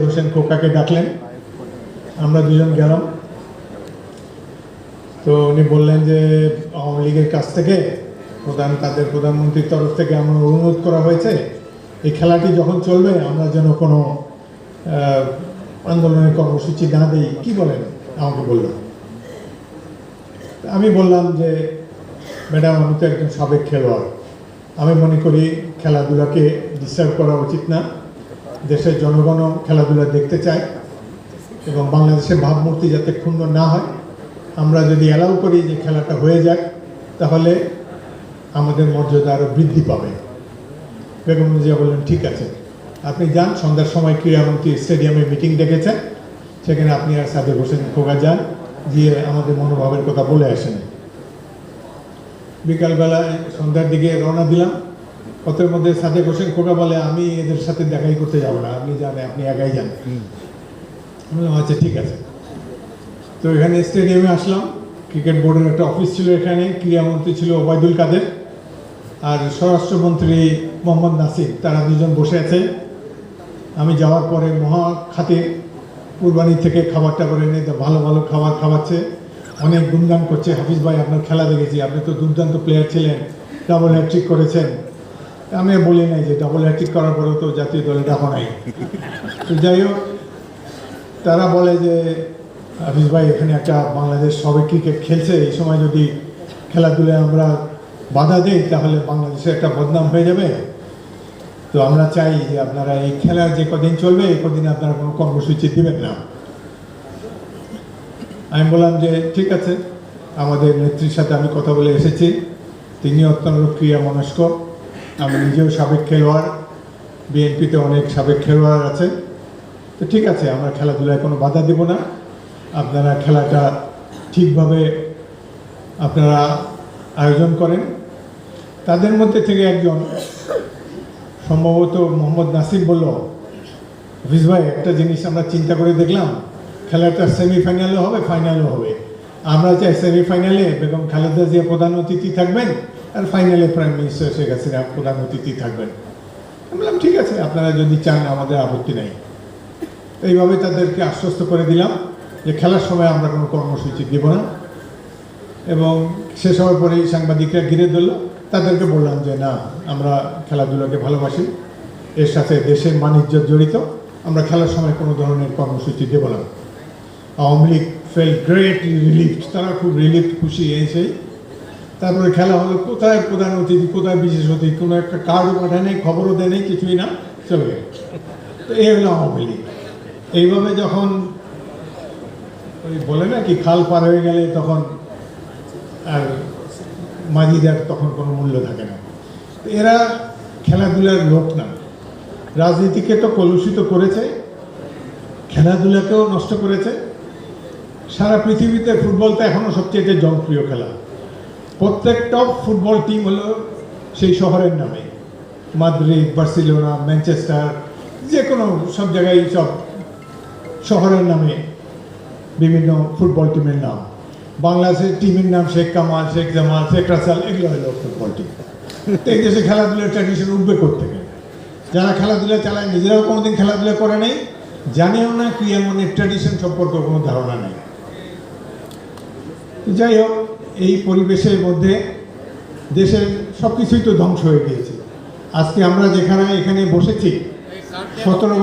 হোসেন কোকাকে ডাকলেন। আমরা দুজন গেলাম। তো উনি বললেন যে, আওয়ামী লীগের কাছ থেকে প্রধান, তাদের প্রধানমন্ত্রীর তরফ থেকে আমার অনুরোধ করা হয়েছে, এই খেলাটি যখন চলবে, আমরা যেন কোনো আন্দোলনের কর্মসূচি না দিই। কি বলেন? আমাকে বলল আমি বললাম যে, ম্যাডাম, আমি তো একজন সাবেক খেলোয়াড়। আমি মনে করি খেলাধুলাকে ডিস্টার্ব করা উচিত না। দেশের জনগণও খেলাধুলা দেখতে চায় এবং বাংলাদেশের ভাবমূর্তি যাতে ক্ষুণ্ণ না হয়, আমরা যদি অ্যালাউ করি যে খেলাটা হয়ে যাক, তাহলে আমাদের মর্যাদা আরও বৃদ্ধি পাবে। বেগম মুজিয়া বললেন, ঠিক আছে। আপনি যান, সন্ধ্যার সময় ক্রীড়ামন্ত্রী স্টেডিয়ামে মিটিং ডেকেছেন। সেখানে আপনি আর সাদেক হোসেন খোকা যান, গিয়ে আমাদের মনোভাবের কথা বলে আসেন। বিকালবেলায় সন্ধ্যার দিকে রওনা দিলাম। পথের মধ্যে সাদেক হোসেন খোকা বলে, আমি এদের সাথে দেখাই করতে যাব না। আপনি যান, আপনি একাই যান। আচ্ছা ঠিক আছে। তো এখানে স্টেডিয়ামে আসলাম। ক্রিকেট বোর্ডের একটা অফিস ছিল এখানে, ক্রীড়ামন্ত্রী ছিল ওবায়দুল কাদের আর স্বরাষ্ট্রমন্ত্রী মোহাম্মদ নাসির। তারা দুজন বসে আছে। আমি যাওয়ার পরে মহা খাতে কুরবানি থেকে খাবার টাবার এনে ভালো ভালো খাবার খাওয়াচ্ছে। অনেক গুণগান করছে। হাফিজ ভাই, আপনার খেলা দেখেছি। আপনি তো দুর্দান্ত প্লেয়ার ছিলেন। ডাবল হ্যাট্রিক করেছেন। আমি বলি নাই যে ডাবল হ্যাট্রিক করার পরেও তো জাতীয় দলে ডাকা নাই। তো যাই হোক, তারা বলে যে হাফিজ ভাই, এখানে একটা বাংলাদেশ সবে ক্রিকেট খেলছে, এই সময় যদি খেলাধুলায় আমরা বাধা দিই, তাহলে বাংলাদেশে একটা বদনাম হয়ে যাবে। তো আমরা চাই যে আপনারা এই খেলা যে কদিন চলবে, এই কদিন আপনারা কোনো কর্মসূচি দেবেন না। আমি বললাম যে, ঠিক আছে, আমাদের নেত্রীর সাথে আমি কথা বলে এসেছি। তিনি অত্যন্ত ক্রিয়া মনস্ক আমি নিজেও সাবেক খেলোয়াড়, বিএনপিতে অনেক সাবেক খেলোয়াড় আছে। তো ঠিক আছে, আমরা খেলাধুলায় কোনো বাধা দেব না। আপনারা খেলাটা ঠিকভাবে আপনারা আয়োজন করেন। তাদের মধ্যে থেকে একজন সম্ভবত মোহাম্মদ নাসির বলল হাফিজ ভাই, একটা জিনিস আমরা চিন্তা করে দেখলাম, খেলাটা সেমিফাইনালও হবে, ফাইনালও হবে। আমরা চাই সেমিফাইনালে বেগম খালেদা জিয়া প্রধান অতিথি থাকবেন আর ফাইনালে প্রাইম মিনিস্টার শেখ হাসিনা প্রধান অতিথি থাকবেন। আমি বললাম, ঠিক আছে, আপনারা যদি চান, আমাদের আপত্তি নেই। এইভাবে তাদেরকে আশ্বস্ত করে দিলাম যে খেলার সময় আমরা কোনো কর্মসূচি দেব না। এবং শেষ হওয়ার পরেই সাংবাদিকরা ঘিরে ধরল। তাদেরকে বললাম যে, না, আমরা খেলাধুলাকে ভালোবাসি। এর সাথে দেশের বাণিজ্য জড়িত। আমরা খেলার সময় কোনো ধরনের কর্মসূচি দেব না। Awami League fail great relief তারা খুব রিলিফ খুশি এসেই তারপরে খেলা হলো কোথায় প্রধান অতিথি, কোথায় বিশেষ অতিথি, কোনো একটা কার্ডও পাঠায় নেই, খবরও দেয় নেই, কিছুই না, চলে গেল। তো এই হলো আওয়ামী লীগ। এইভাবে যখন ওই বলে না কি, খাল পার হয়ে গেলে তখন আর মাঝি মাঝিদের তখন কোনো মূল্য থাকে না। তো এরা খেলাধুলার লোক না। রাজনীতিকে তো কলুষিত করেছে, খেলাধুলাকেও নষ্ট করেছে। সারা পৃথিবীতে ফুটবল তো এখনও সবচেয়ে জনপ্রিয় খেলা। প্রত্যেক টপ ফুটবল টিম হলো সেই শহরের নামে। মাদ্রিদ, বার্সিলোনা, ম্যানচেস্টার যে কোনো সব জায়গায় সব শহরের নামে বিভিন্ন ফুটবল টিমের নাম। বাংলাদেশের টিমের নাম শেখ কামাল, শেখ জামাল, শেখ রাসাল, এগুলো হলো ফুটবল টিম এই দেশে খেলাধুলার ট্র্যাডিশন উঠবে করতে গেলে যারা খেলাধুলা চালায় নিজেরাও কোনোদিন খেলাধুলা করে নেই, জানেও না ক্রিয়ামনের ট্র্যাডিশন সম্পর্কে কোনো ধারণা নেই। যাই হোক এই পরিবেশের মধ্যে দেশের সব কিছুই তো ধ্বংস হয়ে গিয়েছে। আজকে আমরা যেখানে এখানে বসেছি সতেরো